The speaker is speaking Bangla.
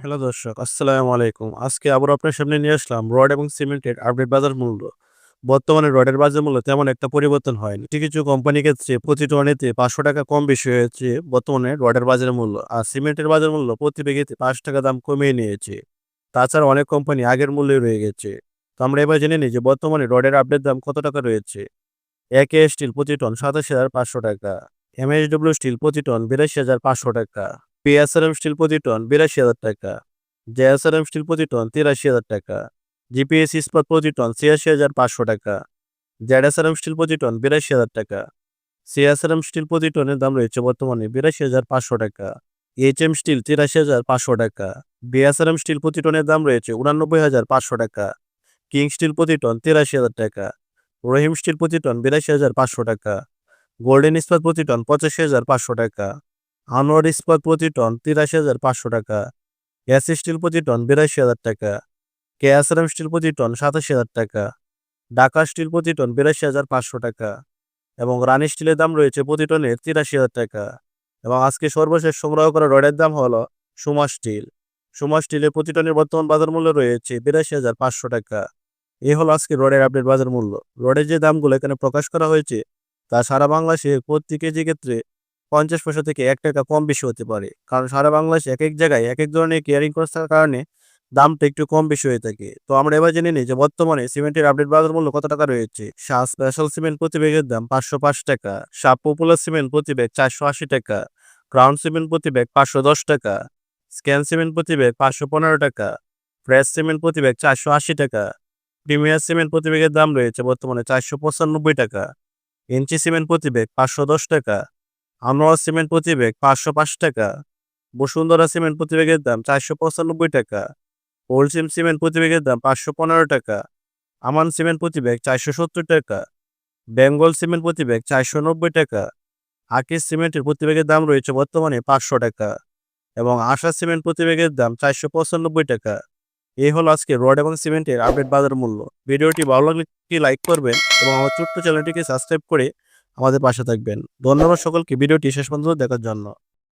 হ্যালো দর্শক, আসসালামু আলাইকুম। আজকে আবার আপনার সামনে নিয়ে আসলাম রড এবং সিমেন্টের আপডেট বাজার মূল্য। বর্তমানে রডের বাজার মূল্য তেমন একটা পরিবর্তন হয়নি। কিছু কিছু কোম্পানির ক্ষেত্রে প্রতি টনেতে পাঁচশো টাকা কম বেশি হয়েছে বর্তমানে রডের বাজার মূল্য। আর সিমেন্টের বাজার মূল্য প্রতি বেগেতে পাঁচ টাকা দাম কমিয়ে নিয়েছে। তাছাড়া অনেক কোম্পানি আগের মূল্যে রয়ে গেছে। তো আমরা এবার জেনে নিই যে বর্তমানে রডের আপডেট দাম কত টাকা রয়েছে। একে স্টিল প্রতি টন সাতাশ হাজার পাঁচশো টাকা এমএসডব্লিউ স্টিল প্রতি টন বিরাশি হাজার পাঁচশো টাকা। পিএসআরএম স্টিল প্রতি টন বিরাশি হাজার টাকা। জেএসআরএম স্টিল প্রতি টন তিরাশি হাজার টাকা। জিপিএস ইস্পাত প্রতি টন ছিয়াশি হাজার পাঁচশো টাকা। জেডএসআরএম স্টিল প্রতি টন বিরাশি হাজার টাকা। সিএসআরএম স্টিল প্রতি টনের দাম রয়েছে বর্তমানে বিরাশি হাজার পাঁচশো টাকা। এইচএম স্টিল তিরাশি হাজার পাঁচশো টাকা। বিএসআরএম স্টিল প্রতি টনের দাম রয়েছে উনানব্বই হাজার পাঁচশো টাকা। কিং স্টিল প্রতি টন তিরাশি হাজার টাকা। রহিম স্টিল প্রতি টন বিরাশি হাজার পাঁচশো টাকা। গোল্ডেন ইস্পাত প্রতি টন পঁচাশি হাজার পাঁচশো টাকা। আনোয়ার ইস্পাত প্রতি টন তিরাশি হাজার পাঁচশো টাকা। গ্যাস স্টিল প্রতি টন বিরাশি হাজার টাকা। কেএসআরএম স্টিল প্রতি টন সাতাশি হাজার টাকা। ঢাকা স্টিল প্রতি টন বিরাশি হাজার পাঁচশো টাকা। এবং রানি স্টিলের দাম রয়েছে প্রতি টনের তিরাশি হাজার টাকা। এবং আজকে সর্বশেষ সংগ্রহ করা রডের দাম হলো সুমা স্টিল। সুমা স্টিলের প্রতি টনের বর্তমান বাজার মূল্য রয়েছে বিরাশি হাজার পাঁচশো টাকা। এই হলো আজকে রডের আপডেট বাজার মূল্য। রডের যে দামগুলো এখানে প্রকাশ করা হয়েছে, তা সারা বাংলাদেশে প্রতি কেজি ক্ষেত্রে পঞ্চাশ পয়সা থেকে এক টাকা কম বেশি হতে পারে। কারণ সারা বাংলাদেশে এক এক জায়গায় এক এক ধরনের কেয়ারিং কস্ট থাকার কারণে দামটা একটু কম বেশি হয়ে থাকে। তো আমরা এবার জেনে নিই যে বর্তমানে সিমেন্টের আপডেট বাজার মূল্য কত টাকা রয়েছে? শাহ স্পেশাল সিমেন্ট প্রতি ব্যাগের দাম পাঁচশো পাঁচ টাকা শাহ পপুলার সিমেন্ট প্রতি ব্যাগ চারশো আশি টাকা ক্রাউন সিমেন্ট প্রতি ব্যাগ পাঁচশো দশ টাকা স্ক্যান সিমেন্ট প্রতি ব্যাগ পাঁচশো পনেরো টাকা ফ্রেশ সিমেন্ট প্রতি ব্যাগ চারশো আশি টাকা প্রিমিয়ার সিমেন্ট প্রতি ব্যাগের দাম রয়েছে বর্তমানে চারশো পঁচানব্বই টাকা ইঞ্চি সিমেন্ট প্রতি ব্যাগ পাঁচশো দশ টাকা আনোয়ার সিমেন্ট প্রতি ব্যাগ পাঁচশো পাঁচ টাকা, বসুন্ধরা সিমেন্ট প্রতি ব্যাগের দাম চারশো পঁচানব্বই টাকা হোলসিম সিমেন্ট প্রতি ব্যাগের দাম পাঁচশো পনেরো টাকা, আমান সিমেন্ট প্রতি ব্যাগ চারশো সত্তর টাকা, বেঙ্গল সিমেন্ট প্রতি ব্যাগ চারশো নব্বই টাকা, আকিস সিমেন্টের প্রতি ব্যাগের দাম রয়েছে বর্তমানে পাঁচশো টাকা এবং আশা সিমেন্ট প্রতি ব্যাগের দাম চারশো পঁচানব্বই টাকা। এই হলো আজকে রড এবং সিমেন্টের আপডেট বাজার মূল্য। ভিডিওটি ভালো লাগলে লাইক করবেন এবং আমার ছোট্ট চ্যানেলটিকে সাবস্ক্রাইব করে আমাদের পাশে থাকবেন। ধন্যবাদ সকলকে। ভিডিওটি শেষ পর্যন্ত দেখার জন্য।